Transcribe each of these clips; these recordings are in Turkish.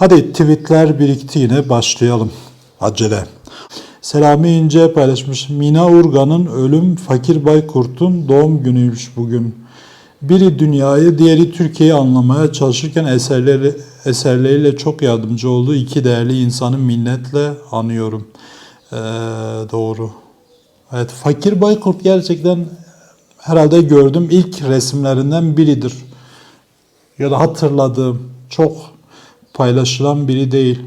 Hadi tweetler birikti yine başlayalım. Acele. Selami İnce paylaşmış. Mina Urgan'ın ölüm Fakir Baykurt'un doğum günüymüş bugün. Biri dünyayı, diğeri Türkiye'yi anlamaya çalışırken eserleri, eserleriyle çok yardımcı olduğu iki değerli insanı minnetle anıyorum. Ee, doğru. Evet, Fakir Baykurt gerçekten herhalde gördüm ilk resimlerinden biridir. Ya da hatırladığım çok paylaşılan biri değil.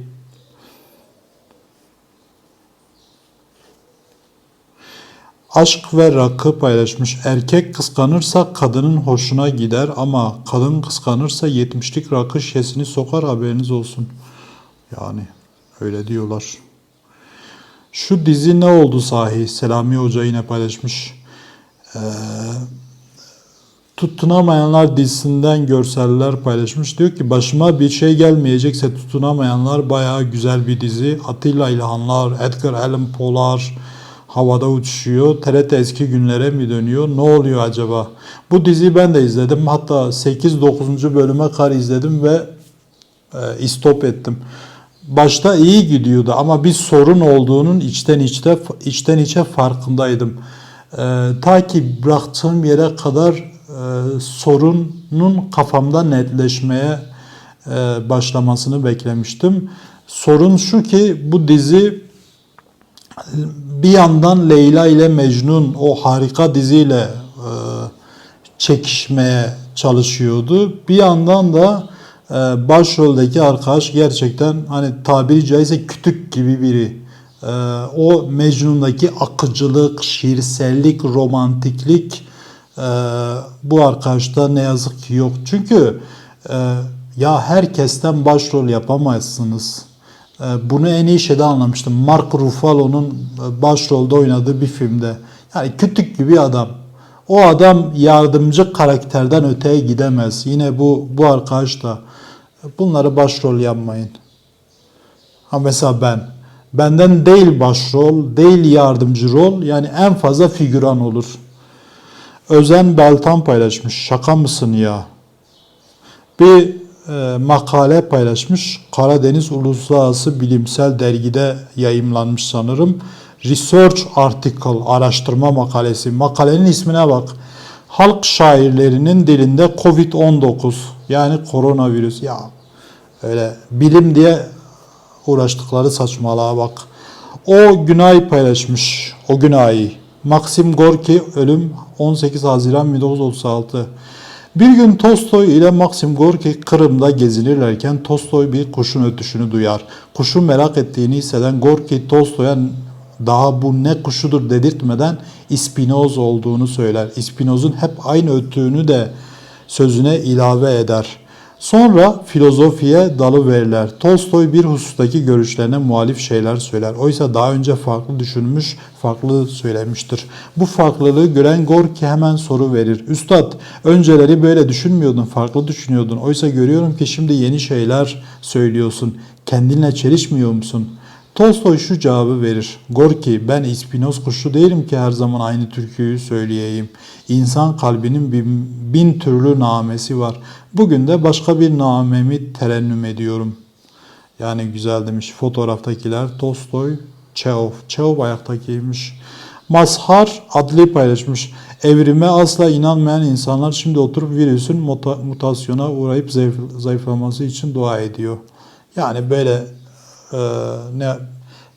Aşk ve rakı paylaşmış. Erkek kıskanırsa kadının hoşuna gider ama kadın kıskanırsa 70'lik rakı şişesini sokar haberiniz olsun. Yani öyle diyorlar. Şu dizi ne oldu sahi? Selami Hoca yine paylaşmış. Ee, Tutunamayanlar dizisinden görseller paylaşmış. Diyor ki başıma bir şey gelmeyecekse tutunamayanlar bayağı güzel bir dizi. Atilla İlhanlar, Edgar Allan Poe'lar havada uçuşuyor. TRT eski günlere mi dönüyor? Ne oluyor acaba? Bu diziyi ben de izledim. Hatta 8-9. bölüme kadar izledim ve e, istop ettim. Başta iyi gidiyordu ama bir sorun olduğunun içten içte içten içe farkındaydım. E, ta ki bıraktığım yere kadar e, sorunun kafamda netleşmeye e, başlamasını beklemiştim. Sorun şu ki bu dizi bir yandan Leyla ile Mecnun o harika diziyle e, çekişmeye çalışıyordu. Bir yandan da başroldeki arkadaş gerçekten hani tabiri caizse kütük gibi biri. O Mecnun'daki akıcılık, şiirsellik, romantiklik bu arkadaşta ne yazık ki yok. Çünkü e, ya herkesten başrol yapamazsınız. E, Bunu en iyi şeyde anlamıştım. Mark Ruffalo'nun e, başrolde oynadığı bir filmde. Yani kütük gibi adam. O adam yardımcı karakterden öteye gidemez. Yine bu bu arkadaş da bunları başrol yapmayın. Ha mesela ben. Benden değil başrol, değil yardımcı rol. Yani en fazla figüran olur. Özen Beltan paylaşmış. Şaka mısın ya? Bir e, makale paylaşmış. Karadeniz Uluslararası Bilimsel Dergide yayımlanmış sanırım. Research Article, araştırma makalesi. Makalenin ismine bak. Halk şairlerinin dilinde Covid-19 yani koronavirüs. Ya öyle bilim diye uğraştıkları saçmalığa bak. O Günay paylaşmış. O Günay. Maxim Gorki ölüm 18 Haziran 1936. Bir gün Tolstoy ile Maxim Gorki Kırım'da gezinirlerken Tolstoy bir kuşun ötüşünü duyar. Kuşun merak ettiğini hisseden Gorki Tolstoy'a daha bu ne kuşudur dedirtmeden İspinoz olduğunu söyler. İspinoz'un hep aynı öttüğünü de sözüne ilave eder. Sonra filozofiye dalı verirler. Tolstoy bir husustaki görüşlerine muhalif şeyler söyler. Oysa daha önce farklı düşünmüş, farklı söylemiştir. Bu farklılığı gören Gorki hemen soru verir. Üstad, önceleri böyle düşünmüyordun, farklı düşünüyordun. Oysa görüyorum ki şimdi yeni şeyler söylüyorsun. Kendinle çelişmiyor musun?'' Tolstoy şu cevabı verir. Gorki ben İspinoz kuşu değilim ki her zaman aynı türküyü söyleyeyim. İnsan kalbinin bin, bin türlü namesi var. Bugün de başka bir namemi terennüm ediyorum. Yani güzel demiş fotoğraftakiler Tolstoy, Çehov. Çehov ayaktakiymiş. Mazhar adli paylaşmış. Evrime asla inanmayan insanlar şimdi oturup virüsün muta, mutasyona uğrayıp zayıf, zayıflaması için dua ediyor. Yani böyle e, ne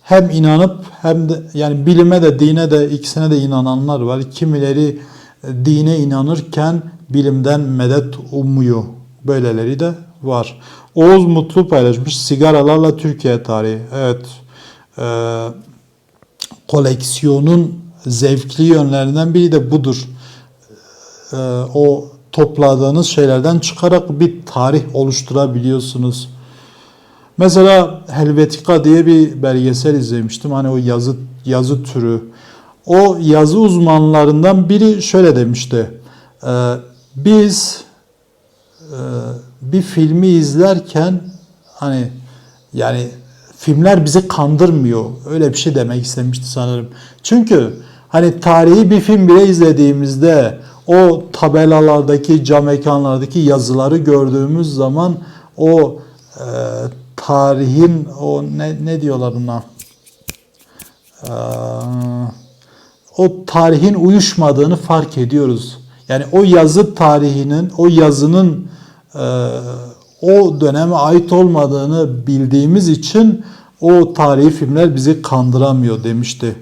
hem inanıp hem de yani bilime de dine de ikisine de inananlar var. Kimileri dine inanırken bilimden medet umuyor. Böyleleri de var. Oğuz Mutlu paylaşmış sigaralarla Türkiye tarihi. Evet. E, koleksiyonun zevkli yönlerinden biri de budur. E, o topladığınız şeylerden çıkarak bir tarih oluşturabiliyorsunuz. Mesela Helvetica diye bir belgesel izlemiştim. Hani o yazı yazı türü. O yazı uzmanlarından biri şöyle demişti. Ee, biz e, bir filmi izlerken hani yani filmler bizi kandırmıyor. Öyle bir şey demek istemişti sanırım. Çünkü hani tarihi bir film bile izlediğimizde o tabelalardaki, cam ekranlardaki yazıları gördüğümüz zaman o e, tarihin o ne ne diyorlar ona? Ee, o tarihin uyuşmadığını fark ediyoruz. Yani o yazı tarihinin, o yazının e, o döneme ait olmadığını bildiğimiz için o tarihi filmler bizi kandıramıyor demişti.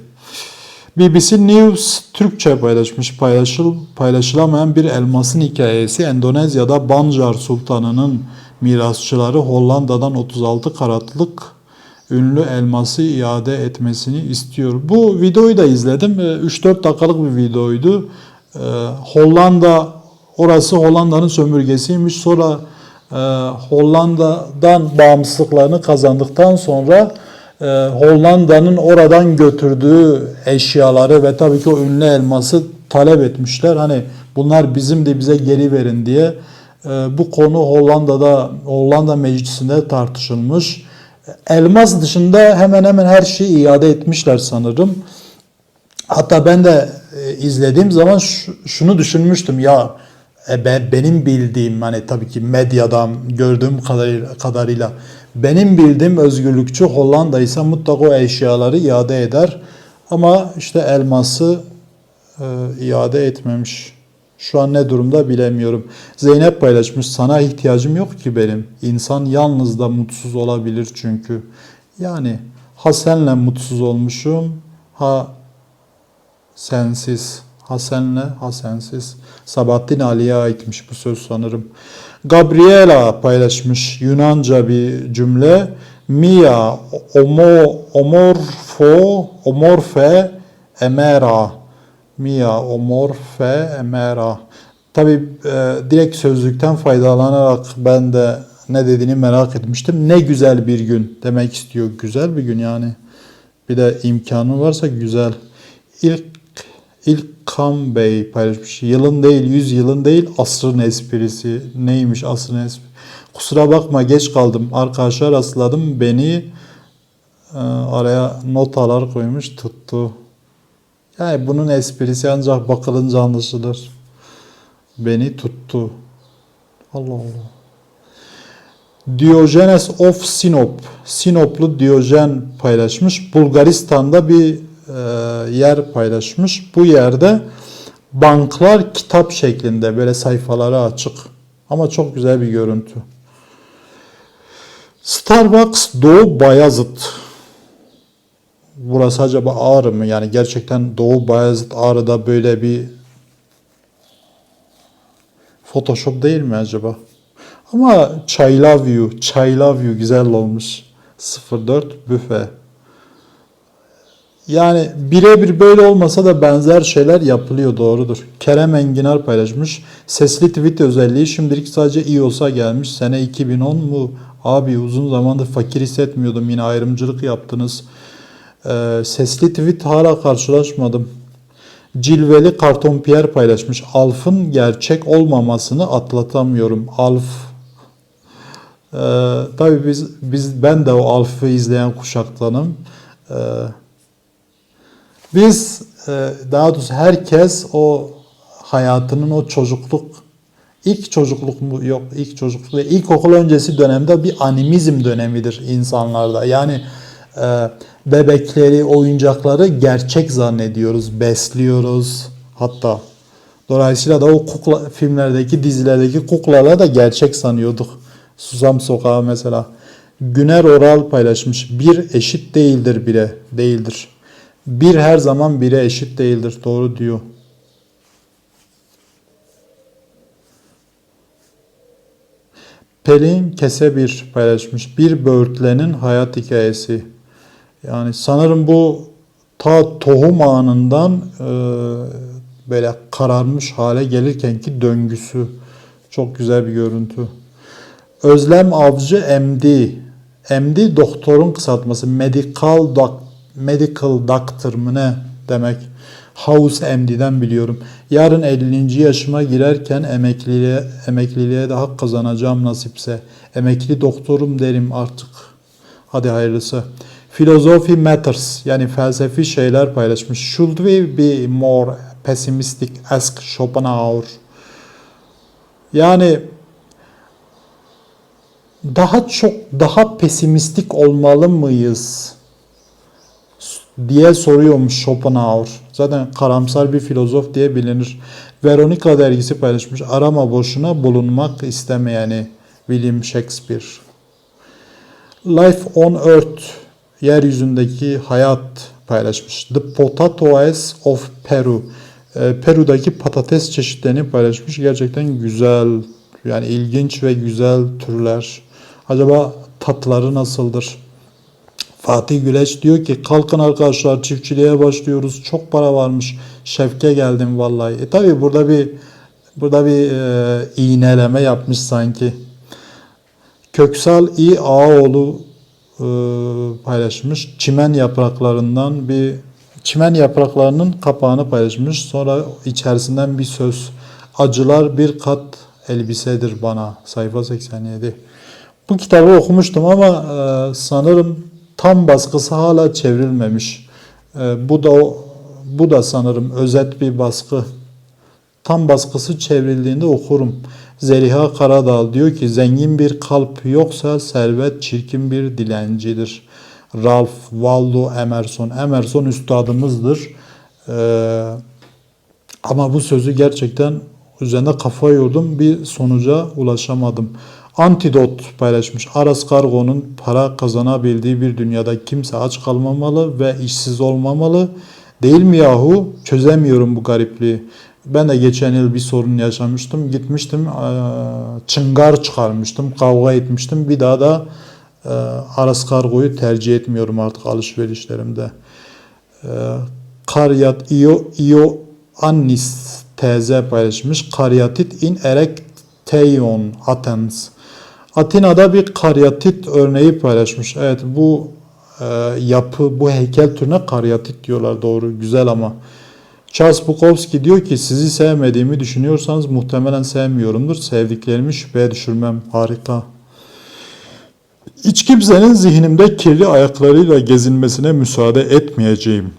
BBC News Türkçe paylaşmış paylaşıl, paylaşılamayan bir elmasın hikayesi Endonezya'da Banjar Sultanı'nın mirasçıları Hollanda'dan 36 karatlık ünlü elması iade etmesini istiyor. Bu videoyu da izledim. Ee, 3-4 dakikalık bir videoydu. Ee, Hollanda orası Hollanda'nın sömürgesiymiş. Sonra e, Hollanda'dan bağımsızlıklarını kazandıktan sonra e, Hollanda'nın oradan götürdüğü eşyaları ve tabii ki o ünlü elması talep etmişler. Hani bunlar bizim de bize geri verin diye. E, bu konu Hollanda'da Hollanda Meclisi'nde tartışılmış. Elmas dışında hemen hemen her şeyi iade etmişler sanırım. Hatta ben de e, izlediğim zaman şu- şunu düşünmüştüm ya e, ben, benim bildiğim hani tabii ki medyadan gördüğüm kadarıyla benim bildiğim özgürlükçü Hollanda ise mutlaka o eşyaları iade eder. Ama işte elması e, iade etmemiş. Şu an ne durumda bilemiyorum. Zeynep paylaşmış. Sana ihtiyacım yok ki benim. İnsan yalnız da mutsuz olabilir çünkü. Yani ha senle mutsuz olmuşum ha sensiz. Ha senle ha sensiz. Sabahattin Ali'ye aitmiş bu söz sanırım. Gabriela paylaşmış Yunanca bir cümle. Mia omo, omorfo omorfe emera. Mia omorfe emera. Tabi direkt sözlükten faydalanarak ben de ne dediğini merak etmiştim. Ne güzel bir gün demek istiyor. Güzel bir gün yani. Bir de imkanı varsa güzel. İlk İlkan Bey paylaşmış. Yılın değil, yüz yılın değil, asrın esprisi. Neymiş asrın esprisi? Kusura bakma geç kaldım. Arkadaşlar rastladım. Beni e, araya notalar koymuş tuttu. Yani bunun esprisi ancak bakılınca anlaşılır. Beni tuttu. Allah Allah. Diogenes of Sinop. Sinoplu Diyojen paylaşmış. Bulgaristan'da bir e, yer paylaşmış. Bu yerde banklar kitap şeklinde böyle sayfaları açık. Ama çok güzel bir görüntü. Starbucks Doğu Bayazıt. Burası acaba Ağrı mı? Yani gerçekten Doğu Bayazıt Ağrı'da böyle bir Photoshop değil mi acaba? Ama Chai Love You, Chai Love You güzel olmuş. 04 büfe. Yani birebir böyle olmasa da benzer şeyler yapılıyor doğrudur. Kerem Enginar paylaşmış. Sesli tweet özelliği şimdilik sadece iOS'a gelmiş. Sene 2010 mu? Abi uzun zamandır fakir hissetmiyordum. Yine ayrımcılık yaptınız. Ee, sesli tweet hala karşılaşmadım. Cilveli Karton Pierre paylaşmış. Alf'ın gerçek olmamasını atlatamıyorum. Alf ee, tabii biz biz ben de o Alf'ı izleyen kuşaktanım. Ee, biz e, daha doğrusu herkes o hayatının o çocukluk ilk çocukluk mu yok ilk çocukluk ilkokul öncesi dönemde bir animizm dönemidir insanlarda. Yani bebekleri, oyuncakları gerçek zannediyoruz, besliyoruz hatta. Dolayısıyla da o kukla filmlerdeki, dizilerdeki kuklaları da gerçek sanıyorduk. Susam Sokağı mesela. Güner Oral paylaşmış. Bir eşit değildir bire. Değildir. Bir her zaman bire eşit değildir. Doğru diyor. Pelin Kese bir paylaşmış. Bir böğürtlenin hayat hikayesi. Yani sanırım bu ta tohum anından e, böyle kararmış hale gelirkenki döngüsü. Çok güzel bir görüntü. Özlem Avcı MD. MD doktorun kısaltması. Medical doc, medical doctor mı ne demek? House MD'den biliyorum. Yarın 50. yaşıma girerken emekliliğe, emekliliğe de kazanacağım nasipse. Emekli doktorum derim artık. Hadi hayırlısı. Philosophy matters yani felsefi şeyler paylaşmış. Should we be more pessimistic ask Schopenhauer. Yani daha çok daha pesimistik olmalı mıyız diye soruyormuş Schopenhauer. Zaten karamsar bir filozof diye bilinir. Veronica dergisi paylaşmış. Arama boşuna bulunmak istemeyeni William Shakespeare. Life on Earth yeryüzündeki hayat paylaşmış. The Potatoes of Peru. Ee, Peru'daki patates çeşitlerini paylaşmış. Gerçekten güzel, yani ilginç ve güzel türler. Acaba tatları nasıldır? Fatih Güleç diyor ki kalkın arkadaşlar çiftçiliğe başlıyoruz. Çok para varmış. Şevke geldim vallahi. E tabi burada bir burada bir e, iğneleme yapmış sanki. Köksal İ Ağoğlu e, paylaşmış. Çimen yapraklarından bir çimen yapraklarının kapağını paylaşmış. Sonra içerisinden bir söz. Acılar bir kat elbisedir bana. Sayfa 87. Bu kitabı okumuştum ama e, sanırım tam baskısı hala çevrilmemiş. E, bu da bu da sanırım özet bir baskı. Tam baskısı çevrildiğinde okurum. Zeliha Karadağ diyor ki zengin bir kalp yoksa servet çirkin bir dilencidir. Ralph Waldo Emerson. Emerson üstadımızdır. Ee, ama bu sözü gerçekten üzerinde kafa yordum. Bir sonuca ulaşamadım. Antidot paylaşmış. Aras Kargo'nun para kazanabildiği bir dünyada kimse aç kalmamalı ve işsiz olmamalı. Değil mi yahu? Çözemiyorum bu garipliği. Ben de geçen yıl bir sorun yaşamıştım. Gitmiştim eee, çıngar çıkarmıştım. Kavga etmiştim. Bir daha da eee, Aras Kargo'yu tercih etmiyorum artık alışverişlerimde. Eee, Karyat Io Io Annis teze paylaşmış. Karyatit in Erekteion Athens. Atina'da bir karyatit örneği paylaşmış. Evet bu e, yapı, bu heykel türüne karyatit diyorlar doğru, güzel ama. Charles Bukowski diyor ki sizi sevmediğimi düşünüyorsanız muhtemelen sevmiyorumdur. Sevdiklerimi şüpheye düşürmem. Harika. Hiç kimsenin zihnimde kirli ayaklarıyla gezinmesine müsaade etmeyeceğim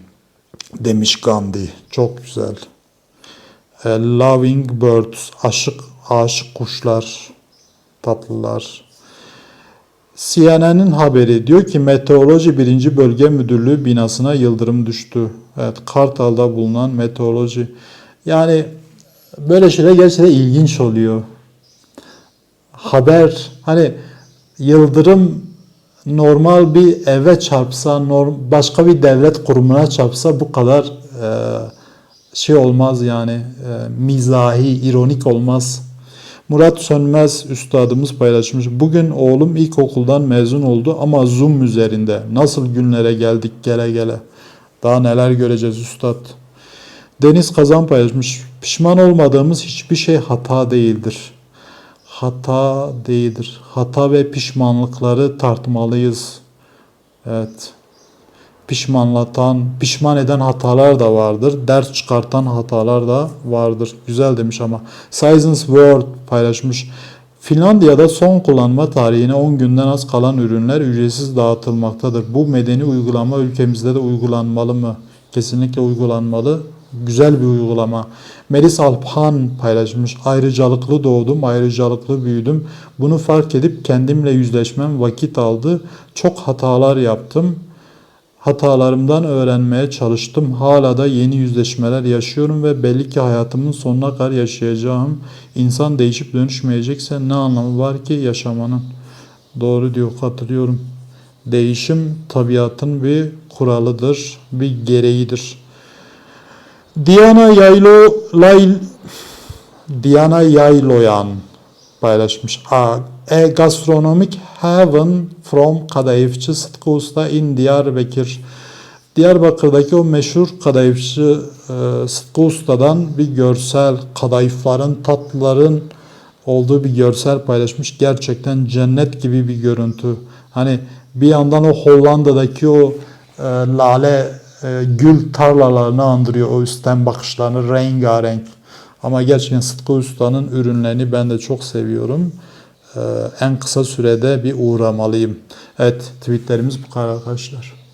demiş Gandhi. Çok güzel. E, loving birds, aşık, aşık kuşlar, tatlılar. CNN'in haberi diyor ki Meteoroloji 1. Bölge Müdürlüğü binasına yıldırım düştü. Evet, Kartal'da bulunan meteoroloji. Yani böyle şeyler gerçekten ilginç oluyor. Haber hani yıldırım normal bir eve çarpsa, başka bir devlet kurumuna çarpsa bu kadar e, şey olmaz yani e, mizahi, ironik olmaz. Murat Sönmez üstadımız paylaşmış. Bugün oğlum ilkokuldan mezun oldu ama Zoom üzerinde. Nasıl günlere geldik gele gele. Daha neler göreceğiz üstad. Deniz Kazan paylaşmış. Pişman olmadığımız hiçbir şey hata değildir. Hata değildir. Hata ve pişmanlıkları tartmalıyız. Evet. Pişmanlatan, pişman eden hatalar da vardır. Ders çıkartan hatalar da vardır. Güzel demiş ama. Science World paylaşmış. Finlandiya'da son kullanma tarihine 10 günden az kalan ürünler ücretsiz dağıtılmaktadır. Bu medeni uygulama ülkemizde de uygulanmalı mı? Kesinlikle uygulanmalı. Güzel bir uygulama. Melis Alphan paylaşmış. Ayrıcalıklı doğdum, ayrıcalıklı büyüdüm. Bunu fark edip kendimle yüzleşmem vakit aldı. Çok hatalar yaptım. Hatalarımdan öğrenmeye çalıştım. Hala da yeni yüzleşmeler yaşıyorum ve belli ki hayatımın sonuna kadar yaşayacağım. İnsan değişip dönüşmeyecekse ne anlamı var ki yaşamanın? Doğru diyor, katılıyorum. Değişim tabiatın bir kuralıdır, bir gereğidir. Diana Yaylo Lay Diana Yayloyan paylaşmış. A, A Gastronomic Heaven from Kadayıfçı Sıtkı Usta in Diyarbakır. Diyarbakır'daki o meşhur kadayıfçı e, Sıtkı Usta'dan bir görsel, kadayıfların, tatlıların olduğu bir görsel paylaşmış. Gerçekten cennet gibi bir görüntü. Hani bir yandan o Hollanda'daki o e, lale e, gül tarlalarını andırıyor o üstten bakışlarını rengarenk. Ama gerçekten Sıtkı Usta'nın ürünlerini ben de çok seviyorum. Ee, en kısa sürede bir uğramalıyım. Evet tweetlerimiz bu kadar arkadaşlar.